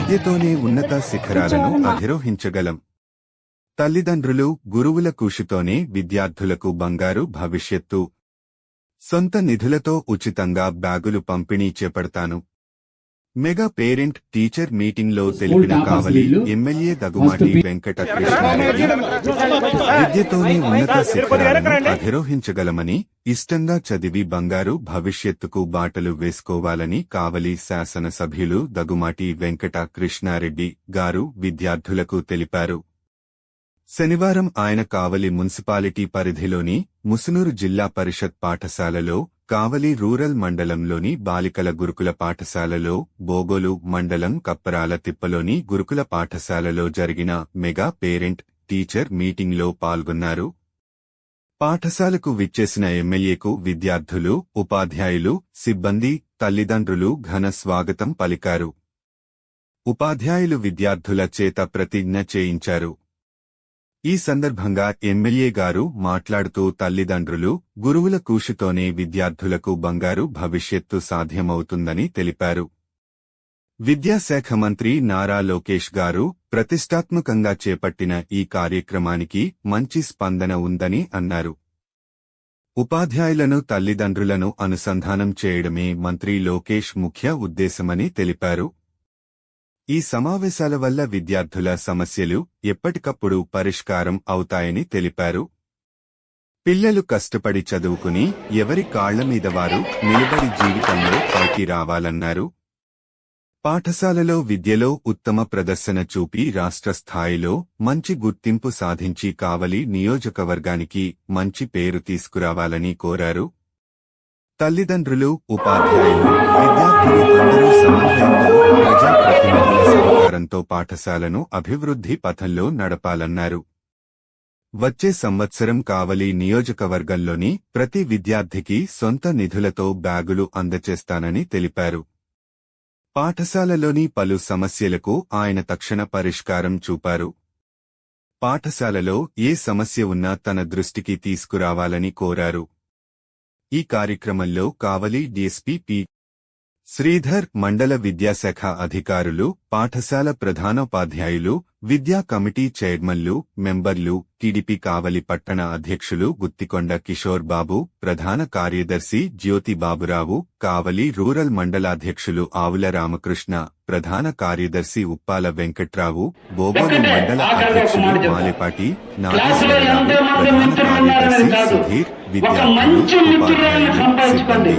విద్యతోనే ఉన్నత శిఖరాలను అధిరోహించగలం. తల్లిదండ్రులు గురువుల కృషితోనే విద్యార్థులకు బంగారు భవిష్యత్తు. సొంత నిధులతో ఉచితంగా బ్యాగులు పంపిణీ చేపడతాను. మెగా పేరెంట్ టీచర్ మీటింగ్లో తెలిపిన కావలి ఎమ్మెల్యే దగుమాటి వెంకట కృష్ణారెడ్డి విద్యతోనే ఉన్నత శిఖరాలను అధిరోహించగలమని ఇష్టంగా చదివి బంగారు భవిష్యత్తుకు బాటలు వేసుకోవాలని కావలి శాసనసభ్యులు దగుమాటి వెంకట కృష్ణారెడ్డి గారు విద్యార్థులకు తెలిపారు. శనివారం ఆయన కావలి మున్సిపాలిటీ పరిధిలోని ముసునూరు జిల్లా పరిషత్ పాఠశాలలో కావలి రూరల్ మండలంలోని బాలికల గురుకుల పాఠశాలలో బోగోలు మండలం కప్పరాల తిప్పలోని గురుకుల పాఠశాలలో జరిగిన మెగా పేరెంట్ టీచర్ మీటింగ్లో పాల్గొన్నారు. పాఠశాలకు విచ్చేసిన ఎమ్మెల్యేకు విద్యార్థులు ఉపాధ్యాయులు సిబ్బంది తల్లిదండ్రులు ఘన స్వాగతం పలికారు. ఉపాధ్యాయులు విద్యార్థుల చేత ప్రతిజ్ఞ చేయించారు. ఈ సందర్భంగా ఎమ్మెల్యే గారు మాట్లాడుతూ తల్లిదండ్రులు గురువుల కూషితోనే విద్యార్థులకు బంగారు భవిష్యత్తు సాధ్యమవుతుందని తెలిపారు. విద్యాశాఖ మంత్రి నారా లోకేష్ గారు ప్రతిష్టాత్మకంగా చేపట్టిన ఈ కార్యక్రమానికి మంచి స్పందన ఉందని అన్నారు. ఉపాధ్యాయులను తల్లిదండ్రులను అనుసంధానం చేయడమే మంత్రి లోకేష్ ముఖ్య ఉద్దేశమని తెలిపారు. ఈ సమావేశాల వల్ల విద్యార్థుల సమస్యలు ఎప్పటికప్పుడు పరిష్కారం అవుతాయని తెలిపారు. పిల్లలు కష్టపడి చదువుకుని ఎవరి కాళ్ళ మీద వారు నిలబడి జీవితంలో పైకి రావాలన్నారు. పాఠశాలలో విద్యలో ఉత్తమ ప్రదర్శన చూపి రాష్ట్ర స్థాయిలో మంచి గుర్తింపు సాధించి కావలి నియోజకవర్గానికి మంచి పేరు తీసుకురావాలని కోరారు. తల్లిదండ్రులు ఉపాధ్యాయులు విద్యార్థులు అందరూ సమన్వయంతో ప్రజాప్రతినిధుల సహకారంతో పాఠశాలను అభివృద్ధి పథంలో నడపాలన్నారు. వచ్చే సంవత్సరం కావలి నియోజకవర్గంలోని ప్రతి విద్యార్థికి సొంత నిధులతో బ్యాగులు అందచేస్తానని తెలిపారు. పాఠశాలలోని పలు సమస్యలకు ఆయన తక్షణ పరిష్కారం చూపారు. పాఠశాలలో ఏ సమస్య ఉన్నా తన దృష్టికి తీసుకురావాలని కోరారు. ఈ కార్యక్రమంలో కావలి డీఎస్పీ పి. శ్రీధర్ మండల విద్యాశాఖ అధికారులు పాఠశాల ప్రధానోపాధ్యాయులు విద్యా కమిటీ చైర్మన్లు మెంబర్లు టీడీపీ కావలి పట్టణ అధ్యక్షులు గుత్తికొండ కిషోర్ బాబు ప్రధాన కార్యదర్శి జ్యోతి బాబురావు కావలి రూరల్ మండలాధ్యక్షులు ఆవుల రామకృష్ణ ప్రధాన కార్యదర్శి ఉప్పాల వెంకట్రావు బోగోలు మండల అధ్యక్షులు మాలేపాటి నాగేశ్వరరావు ప్రధాన కార్యదర్శి సుధీర్ విద్యార్థులు ఉపాధ్యాయులు సిబ్బంది.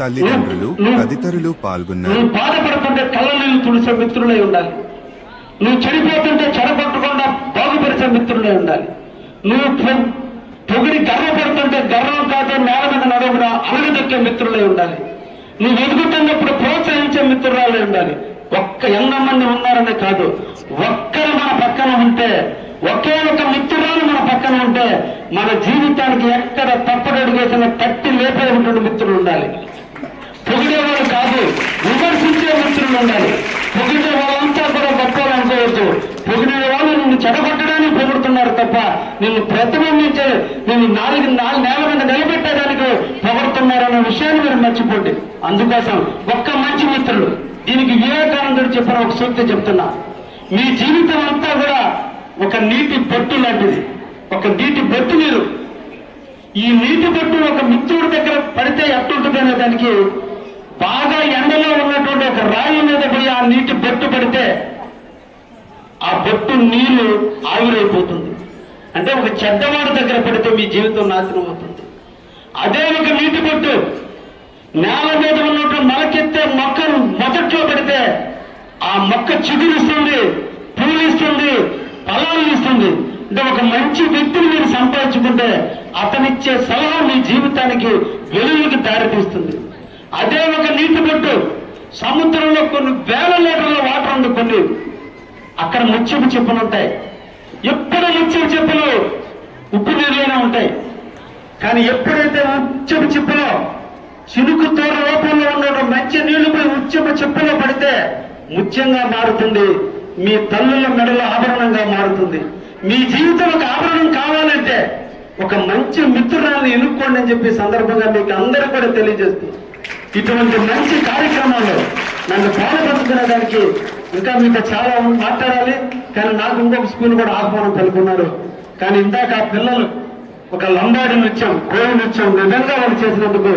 తల్లిదండ్రులు తదితరులు పాల్గొన్నారు. నువ్వు బాధపడుతుంటే కళ్ళనీళ్ళు తుడిసే మిత్రులై ఉండాలి. నువ్వు చెడిపోతుంటే చెడగొట్టకుండా బాగుపరిచే మిత్రులై ఉండాలి. నువ్వు పొగిడి గర్వపడుతుంటే గర్వం కాదు నేల మీద నడవకుండా అలగదొక్కే మిత్రులై ఉండాలి. నువ్వు ఎదుగుతున్నప్పుడు ప్రోత్సహించే మిత్రురాలై ఉండాలి. ఒక్క ఎంతమంది ఉన్నారనే కాదు ఒక్కరు మన పక్కన ఉంటే ఒకే ఒక మిత్రురాలు మన పక్కన ఉంటే మన జీవితానికి ఎక్కడ తప్పడడుగేసిన తట్టి లేపేటువంటి మిత్రులు ఉండాలి. పొగిడేవాళ్ళు కాదు విమర్శించే మిత్రులు ఉండాలి. పొగిడే వాళ్ళంతా కూడా గొప్పలు అనుకోవద్దు. పొగిడే వాళ్ళు నిన్ను చెడగొట్టడానికి పొగుడుతున్నారు తప్ప నిన్ను ప్రతిబింబించే నిన్ను నాలుగు నాలుగు నేల మీద నిలబెట్టడానికి పొగుడుతున్నారన్న విషయాన్ని మీరు మర్చిపోండి. అందుకోసం ఒక్క మంచి మిత్రులు దీనికి వివేకానందుడు చెప్పిన ఒక సూక్తి చెప్తున్నా. మీ జీవితం అంతా కూడా ఒక నీటి బొట్టు లాంటిది. ఒక నీటి బొట్టు మీరు. ఈ నీటి బొట్టు ఒక మిత్రుడి దగ్గర పడితే ఎట్టుంటుంది అనే దానికి బాగా ఎండలో ఉన్నటువంటి ఒక రాయి మీద పోయి ఆ నీటి బొట్టు పడితే ఆ బొట్టు నీళ్ళు ఆవిరైపోతుంది. అంటే ఒక చెడ్డవాడి దగ్గర పడితే మీ జీవితం నాశనం అవుతుంది. అదే ఒక నీటి బొట్టు నేల మీద ఉన్నట్టు మొలకెత్తే మొక్కను మొదట్లో పెడితే ఆ మొక్క చిగురిస్తుంది పూలిస్తుంది ఫలాలు ఇస్తుంది. అంటే ఒక మంచి వ్యక్తిని మీరు సంపాదించుకుంటే అతనిచ్చే సలహా మీ జీవితానికి వెలుగుకి దారితీస్తుంది. అదే ఒక నీటి బొట్టు. సముద్రంలో కొన్ని వేల లీటర్ల వాటర్ ఉంది కొన్ని అక్కడ ముచ్చపు చెప్పులు ఉంటాయి. ఎప్పుడు ముచ్చపు చెప్పులు ఉప్పు నీళ్ళైనా ఉంటాయి. కానీ ఎప్పుడైతే ఉచ్చపు చెప్పులో చినుకు తోర రూపంలో ఉన్న మంచి నీళ్ళు పోయి ఉచ్చపు చెప్పులో పడితే ముత్యంగా మారుతుంది. మీ తల్లుల మెడల ఆభరణంగా మారుతుంది. మీ జీవితం ఒక ఆభరణం కావాలంటే ఒక మంచి మిత్రురాన్ని ఎన్నుకోండి అని చెప్పి సందర్భంగా మీకు అందరూ కూడా తెలియజేస్తుంది. ఇటువంటి మంచి కార్యక్రమాల్లో నన్ను పాల్పంచుకునే దానికి ఇంకా మీతో చాలా మాట్లాడాలి. కానీ నాకు ఇంకొక స్కూల్ కూడా ఆహ్వానం పలుకున్నారు. కానీ ఇందాక ఆ పిల్లలు ఒక లంబాడి నృత్యం కోడి నృత్యం నిజంగా వాళ్ళు చేసినందుకు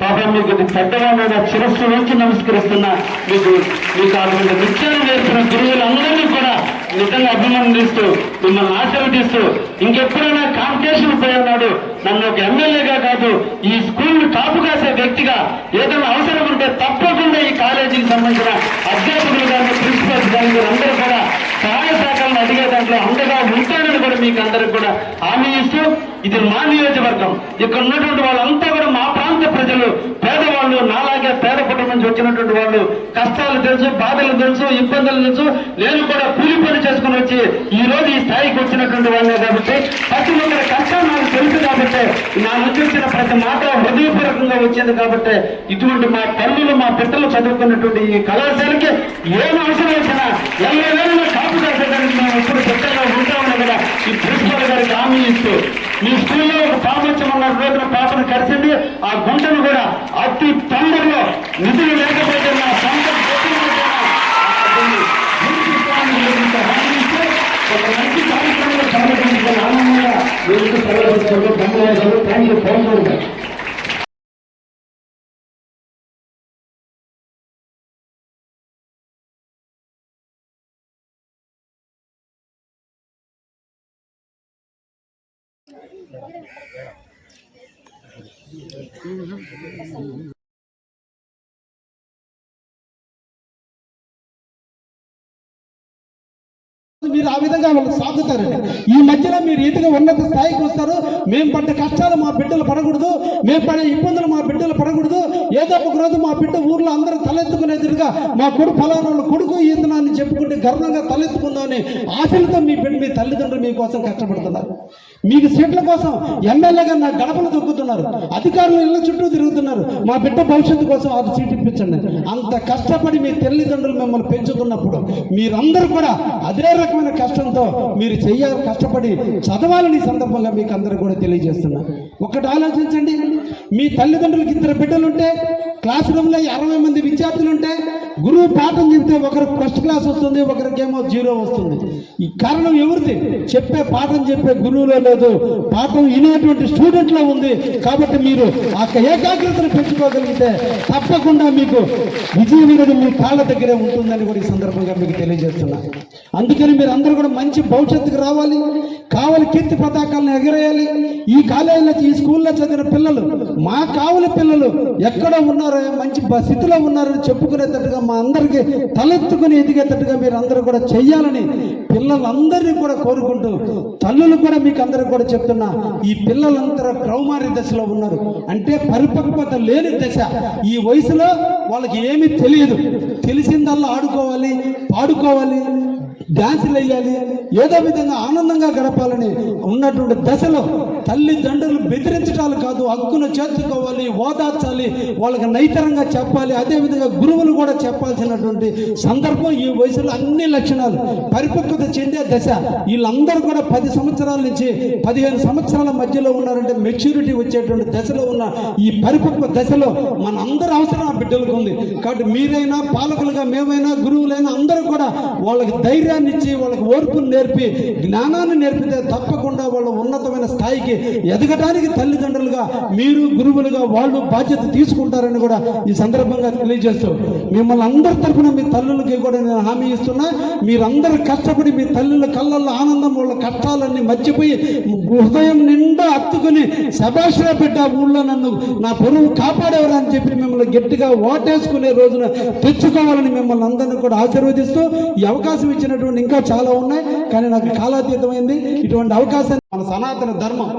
పాపం మీకు ఇది పెద్దవాళ్ళ శిరస్సు నుంచి నమస్కరిస్తున్నా. మీకు మీకు అటువంటి నృత్యాన్ని నేర్పిన గురువులందరినీ కూడా నిజంగా అభినందిస్తూ మిమ్మల్ని ఆశీర్వదిస్తూ ఇంకెప్పుడైనా కాంపిటీషన్ పోయినాడు నన్ను ఒక ఎమ్మెల్యేగా కాదు ఈ స్కూల్ కాపు కాసే వ్యక్తిగా ఏదైనా అవసరం ఉంటే తప్పకుండా ఈ కాలేజీకి సంబంధించిన అధ్యాపకులు కానీ ప్రిన్సిపల్స్ కానీ మీరందరూ కూడా సహాయ శాఖలను అడిగే దాంట్లో అండగా ఉంటానని కూడా మీకు అందరికి కూడా హామీ ఇస్తూ ఇది మా నియోజకవర్గం. ఇక్కడ ఉన్నటువంటి వాళ్ళంతా కూడా మా ప్రాంత ప్రజలు పేదవాళ్ళు నాలుగు నుంచి వచ్చినటువంటి వాళ్ళు కష్టాలు తెలుసు బాధలు తెలుసు ఇబ్బందులు తెలుసు. నేను కూడా కూలి పని చేసుకుని వచ్చి ఈ రోజు ఈ స్థాయికి వచ్చినటువంటి వాళ్ళే కాబట్టి ప్రతి ఒక్కరి కష్టం నాకు తెలుసు కాబట్టి నా నుంచి వచ్చిన ప్రతి మాట హృదయపూర్వకంగా వచ్చింది కాబట్టి ఇటువంటి మా తల్లులు మా పిట్టలు చదువుకున్నటువంటి ఈ కళాశాలకి ఏం అవసరం వచ్చినా ఎల్లవేళ కాపు కట్టడానికి మేము ఎప్పుడు సిద్ధంగా ఉంటామని కూడా ఈ ప్రిన్సిపల్ గారికి హామీ ఇస్తూ మీ స్కూల్లో ఒక ఉన్న రోజున పాపను కలిసింది ఆ గుంటను కూడా అతి తొందరలో నిధులు లేకపోతే నా సొంత ఒక మంచి కార్యక్రమంలో పాల్గొనడానికి ఆనందంగా మీకు సెలవు థ్యాంక్ యూ Uhum. మీరు ఆ విధంగా వాళ్ళు సాగుతారండి ఈ మధ్యలో మీరు ఈతగా ఉన్నత స్థాయికి వస్తారు. మేము పడ్డ కష్టాలు మా బిడ్డలు పడకూడదు. మేము పడే ఇబ్బందులు మా బిడ్డలు పడకూడదు. ఏదో ఒక రోజు మా బిడ్డ ఊర్లో అందరూ తలెత్తుకునేదిగా మా కొడు ఫలానా కొడుకు ఈతనాన్ని చెప్పుకుంటే గర్వంగా తలెత్తుకుందామని ఆశలతో మీ బిడ్డ మీ తల్లిదండ్రులు మీకోసం కష్టపడుతున్నారు. మీకు సీట్ల కోసం ఎమ్మెల్యేగా నా గడపలు దొక్కుతున్నారు అధికారులు ఇళ్ళ చుట్టూ తిరుగుతున్నారు. మా బిడ్డ భవిష్యత్తు కోసం అది సీట్ ఇప్పించండి. అంత కష్టపడి మీ తల్లిదండ్రులు మిమ్మల్ని పెంచుతున్నప్పుడు మీరందరూ కూడా అదే రకమైన కష్టంతో మీరు చెయ్యాలి కష్టపడి చదవాలని సందర్భంగా మీకు అందరూ కూడా తెలియజేస్తున్నా. ఒకటి ఆలోచించండి. మీ తల్లిదండ్రులకి ఇద్దరు బిడ్డలుంటే క్లాస్ రూమ్లో అరవై మంది విద్యార్థులుంటే గురువు పాఠం చెప్తే ఒకరికి ఫస్ట్ క్లాస్ వస్తుంది ఒకరికేమో జీరో వస్తుంది. ఈ కారణం ఎవరిది? చెప్పే పాఠం చెప్పే గురువులో లేదు. పాఠం వినేటువంటి స్టూడెంట్లో ఉంది. కాబట్టి మీరు ఆ ఏకాగ్రతను పెంచుకోగలిగితే తప్పకుండా మీకు విజయం అనేది మీ కాళ్ళ దగ్గరే ఉంటుందని కూడా ఈ సందర్భంగా మీకు తెలియజేస్తున్నా. అందుకని మీరు అందరూ కూడా మంచి భవిష్యత్తుకు రావాలి. కావలి కీర్తి పతాకాలను ఎగరేయాలి. ఈ కాలేజీలో ఈ స్కూల్లో చదివిన పిల్లలు మా కావలి పిల్లలు ఎక్కడ ఉన్నారో మంచి స్థితిలో ఉన్నారని చెప్పుకునేటట్టుగా మా అందరికీ తలెత్తుకుని ఎదిగేటట్టుగా మీరు అందరూ కూడా చెయ్యాలని పిల్లలందరినీ కూడా కోరుకుంటూ తల్లులు కూడా మీకు అందరికి కూడా చెప్తున్నా ఈ పిల్లలందరూ కౌమారి దశలో ఉన్నారు. అంటే పరిపక్వత లేని దశ. ఈ వయసులో వాళ్ళకి ఏమీ తెలియదు. తెలిసిందల్లా ఆడుకోవాలి పాడుకోవాలి డాన్సులు వేయాలి. ఏదో విధంగా ఆనందంగా గడపాలని ఉన్నటువంటి దశలో తల్లిదండ్రులు బెదిరించడాలు కాదు హక్కును చేర్చుకోవాలి ఓదార్చాలి వాళ్ళకి నైతరంగా చెప్పాలి అదేవిధంగా గురువులు కూడా చెప్పాల్సినటువంటి సందర్భం ఈ వయసులో అన్ని లక్షణాలు. పరిపక్వత చెందే దశ. వీళ్ళందరూ కూడా పది సంవత్సరాల నుంచి పదిహేను సంవత్సరాల మధ్యలో ఉన్నారంటే మెచ్యూరిటీ వచ్చేటువంటి దశలో ఉన్న ఈ పరిపక్వ దశలో మన అందరి అవసరం ఆ బిడ్డలకు ఉంది. కాబట్టి మీరైనా పాలకులుగా మేమైనా గురువులైనా అందరూ కూడా వాళ్ళకి ధైర్యాన్ని ఇచ్చి వాళ్ళకి ఓర్పును నేర్పి జ్ఞానాన్ని నేర్పితే తప్పకుండా వాళ్ళు ఉన్నతమైన స్థాయికి ఎదగటానికి తల్లిదండ్రులుగా మీరు గురువులుగా వాళ్ళు బాధ్యత తీసుకుంటారని కూడా ఈ సందర్భంగా తెలియజేస్తూ మిమ్మల్ని అందరి తరఫున మీ తల్లులకి కూడా నేను హామీ ఇస్తున్నా మీరందరూ కష్టపడి మీ తల్లుల కళ్ళల్లో ఆనందం వాళ్ళ కష్టాలన్నీ మర్చిపోయి హృదయం నిండా హత్తుకుని శభాషరా బిడ్డ ఊళ్ళో నన్ను నా పొరువు కాపాడేవరా అని చెప్పి మిమ్మల్ని గట్టిగా ఓటేసుకునే రోజున తెచ్చుకోవాలని మిమ్మల్ని అందరినీ కూడా ఆశీర్వదిస్తూ ఈ అవకాశం ఇచ్చినటువంటి ఇంకా చాలా ఉన్నాయి కానీ నాకు కాలాతీతమైంది. ఇటువంటి అవకాశాన్ని మన సనాతన ధర్మం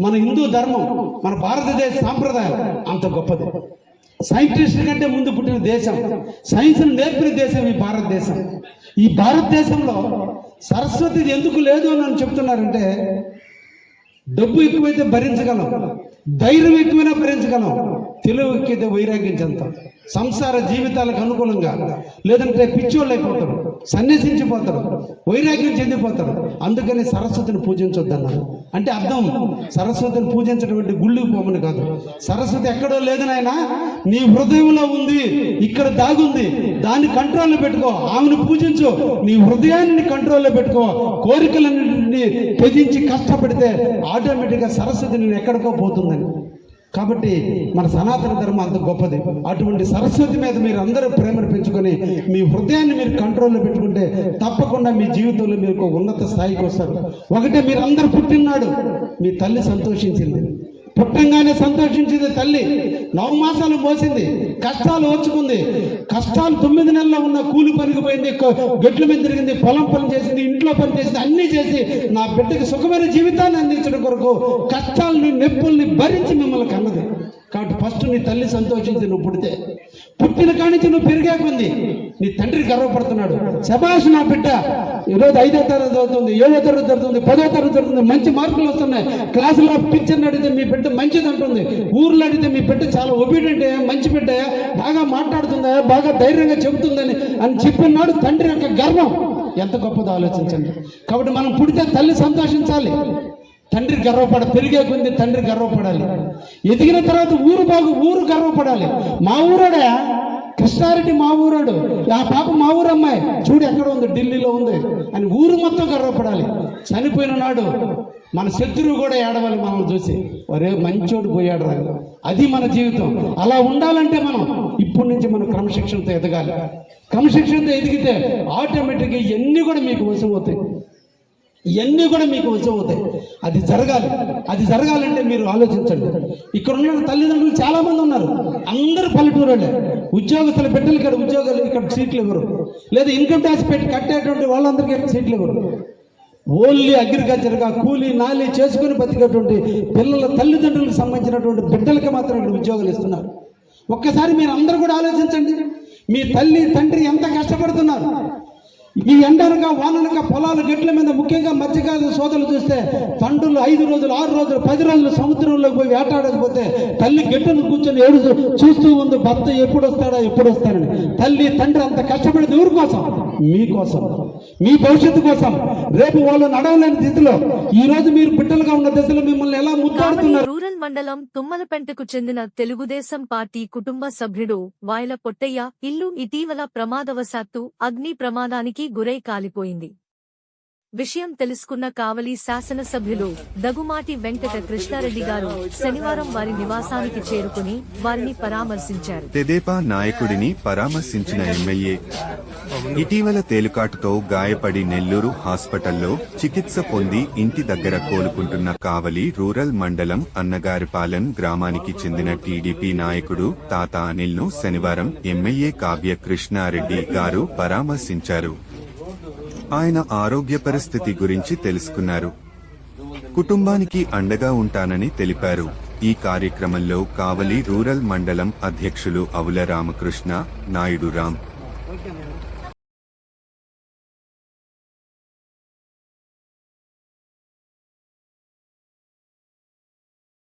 మన హిందూ ధర్మం మన భారతదేశ సాంప్రదాయం అంత గొప్పది. సైంటిస్ట్ కంటే ముందు పుట్టిన దేశం సైన్స్ను నేర్పిన దేశం ఈ భారతదేశం. ఈ భారతదేశంలో సరస్వతి ఎందుకు లేదు అని నన్ను చెప్తున్నారంటే డబ్బు ఎక్కువైతే భరించగలం ధైర్యం ఎక్కువైనా భరించగలం తెలివి ఎక్కువైతే వైరాగ్యించంత సంసార జీవితాలకు అనుకూలంగా లేదంటే పిచ్చోళ్ళు అయిపోతారు సన్యసించిపోతారు వైరాగ్యం చెందిపోతారు. అందుకని సరస్వతిని పూజించొద్దన్నారు. అంటే అర్థం సరస్వతిని పూజించటువంటి గుళ్ళు పోమని కాదు. సరస్వతి ఎక్కడో లేదు నాయన నీ హృదయంలో ఉంది ఇక్కడ దాగుంది దాన్ని కంట్రోల్లో పెట్టుకో ఆమెను పూజించు నీ హృదయాన్ని కంట్రోల్లో పెట్టుకో కోరికలన్నింటినీ త్యజించి కష్టపడితే ఆటోమేటిక్గా సరస్వతి నేను ఎక్కడికో పోతుందని. కాబట్టి మన సనాతన ధర్మం అంత గొప్పది. అటువంటి సరస్వతి మీద మీరు అందరూ ప్రేమను పెంచుకొని మీ హృదయాన్ని మీరు కంట్రోల్లో పెట్టుకుంటే తప్పకుండా మీ జీవితంలో మీరు ఒక ఉన్నత స్థాయికి వస్తారు. ఒకటే మీరు అందరు పుట్టినాడు. మీ తల్లి సంతోషించింది. పుట్టంగానే సంతోషించింది తల్లి. నవమాసాలు మోసింది కష్టాలు ఓర్చుకుంది. కష్టాలు తొమ్మిది నెలల్లో ఉన్న కూలి పనికి పోయింది గట్ల మీద తిరిగింది. పొలం పని చేసింది. ఇంట్లో పని చేసింది. అన్నీ చేసి నా బిడ్డకి సుఖమైన జీవితాన్ని అందించడం కొరకు కష్టాలని నొప్పుల్ని భరించి మిమ్మల్ని కన్నది. కాబట్టి ఫస్ట్ నీ తల్లి సంతోషించి నువ్వు పుడితే పుట్టిన కానించి నువ్వు పెరిగే కొంది నీ తండ్రి గర్వపడుతున్నాడు. శబాష్ నా బిడ్డ ఈరోజు ఐదో తరగతి జరుగుతుంది ఏడో తరగతి జరుగుతుంది పదో తరగతి జరుగుతుంది మంచి మార్కులు వస్తున్నాయి. క్లాసులో టీచర్ని అడిగితే మీ బిడ్డ మంచిది అంటుంది. ఊర్లో అడిగితే మీ బిడ్డ చాలా ఒబీడియంట్ మంచి బిడ్డ బాగా మాట్లాడుతుందా బాగా ధైర్యంగా చెబుతుందని అని చెప్పినాడు తండ్రి యొక్క గర్వం. ఎంత గొప్పదో ఆలోచించండి. కాబట్టి మనం పుడితే తల్లి సంతోషించాలి. తండ్రి గర్వపడ పెరిగే కొంది తండ్రి గర్వపడాలి. ఎదిగిన తర్వాత ఊరు బాగు ఊరు గర్వపడాలి. మా ఊరోడా? కృష్ణారెడ్డి మా ఊరోడు. ఆ పాప మా ఊరు అమ్మాయి. చూడు ఎక్కడ ఉంది? ఢిల్లీలో ఉంది. అని ఊరు మొత్తం గర్వపడాలి. చనిపోయిన నాడు మన శత్రువు కూడా ఏడవాలి మనం చూసి. ఒరే మంచోడు పోయాడు రా అది మన జీవితం. అలా ఉండాలంటే మనం ఇప్పటి నుంచి మనం క్రమశిక్షణతో ఎదగాలి. క్రమశిక్షణతో ఎదిగితే ఆటోమేటిక్గా ఇవన్నీ కూడా మీకు వశం అవుతాయి ఇవన్నీ కూడా మీకు వశం అవుతాయి. అది జరగాలి. అది జరగాలంటే మీరు ఆలోచించండి. ఇక్కడ ఉన్న తల్లిదండ్రులు చాలామంది ఉన్నారు. అందరూ పల్లెటూరు వాళ్ళే ఉద్యోగస్తుల బిడ్డలు ఇక్కడ ఉద్యోగాలు ఇక్కడ సీట్లు ఇవ్వరు. లేదా ఇన్కమ్ ట్యాక్స్ పెట్టి కట్టేటువంటి వాళ్ళందరికీ ఇక్కడ సీట్లు ఇవ్వరు. ఓన్లీ అగ్రికల్చర్గా కూలీ నాలి చేసుకుని బతికేటువంటి పిల్లల తల్లిదండ్రులకు సంబంధించినటువంటి బిడ్డలకి మాత్రం ఇక్కడ ఉద్యోగాలు ఇస్తున్నారు. ఒక్కసారి మీరు అందరూ కూడా ఆలోచించండి. మీ తల్లి తండ్రి ఎంత కష్టపడుతున్నారు? ఈ ఎండనక వాననక పొలాలు గట్ల మీద ముఖ్యంగా మధ్యకాల సోదరులు చూస్తే తండ్రులు ఐదు రోజులు ఆరు రోజులు పది రోజులు సముద్రంలోకి పోయి వేటాడకపోతే తల్లి గట్టును కూర్చొని ఏడు చూస్తూ ఉంది భర్త ఎప్పుడు వస్తాడా ఎప్పుడు వస్తాడని తల్లి తండ్రి అంత కష్టపడేది ఎవరి కోసం? మీకోసం మీ భవిష్యత్తు కోసం రేపు వాళ్ళు నడవలేని స్థితిలో ఈ రోజు మీరు బిడ్డలుగా ఉన్న దశలో మిమ్మల్ని ఎలా ముద్దాడుతున్నారు రూరల్ మండలం తుమ్మలపెంటకు చెందిన తెలుగుదేశం పార్టీ కుటుంబ సభ్యుడు వాయల పొట్టయ్య ఇల్లు ఇటీవల ప్రమాదవశాత్తు అగ్ని ప్రమాదానికి గురై కాలిపోయింది. విషయం తెలుసుకున్న కావలి శాసనసభ్యులు దగుమాటి వెంకట కృష్ణారెడ్డి గారు శనివారం వారి నివాసానికి చేరుకుని వారిని పరామర్శించారు. తెదేపా నాయకుడిని పరామర్శించిన ఎమ్మెల్యే ఇటీవల తేలుకాటుతో గాయపడి నెల్లూరు హాస్పిటల్లో చికిత్స పొంది ఇంటి దగ్గర కోలుకుంటున్న కావలి రూరల్ మండలం అన్నగారిపాలెం గ్రామానికి చెందిన టీడీపీ నాయకుడు తాత అనిల్ను శనివారం ఎమ్మెల్యే కావ్య కృష్ణారెడ్డి గారు పరామర్శించారు. ఆయన ఆరోగ్య పరిస్థితి గురించి తెలుసుకున్నారు. కుటుంబానికి అండగా ఉంటానని తెలిపారు. ఈ కార్యక్రమంలో కావలి రూరల్ మండలం అధ్యక్షులు అవుల రామకృష్ణ నాయుడు రామ్.